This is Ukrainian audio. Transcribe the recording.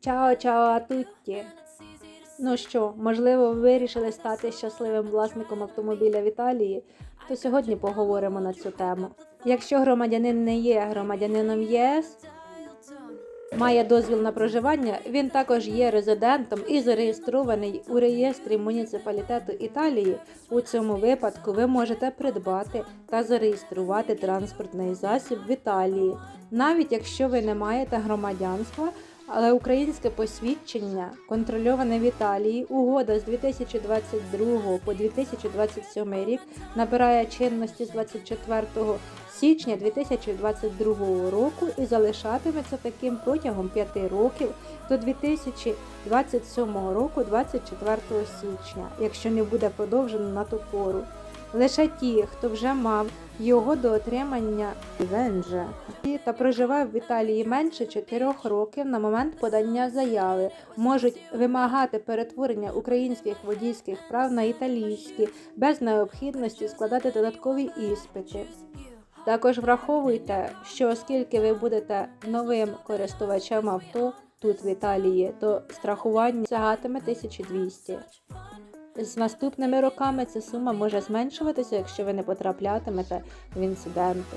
Чао, чао, атутті! Ну що, можливо, ви вирішили стати щасливим власником автомобіля в Італії, то сьогодні поговоримо на цю тему. Якщо громадянин не є громадянином ЄС, має дозвіл на проживання, він також є резидентом і зареєстрований у реєстрі муніципалітету Італії. У цьому випадку ви можете придбати та зареєструвати транспортний засіб в Італії, навіть якщо ви не маєте громадянства. Але українське посвідчення, контрольоване в Італії, угода з 2022 по 2027 рік набирає чинності з 24 січня 2022 року і залишатиметься таким протягом 5 років до 2027 року, 24 січня, якщо не буде продовжено на ту пору. Лише ті, хто вже мав його до отримання венже та проживав в Італії менше 4 років на момент подання заяви, можуть вимагати перетворення українських водійських прав на італійські без необхідності складати додаткові іспити. Також враховуйте, що оскільки ви будете новим користувачем авто тут в Італії, то страхування сягатиме 1200. З наступними роками ця сума може зменшуватися, якщо ви не потраплятимете в інциденти.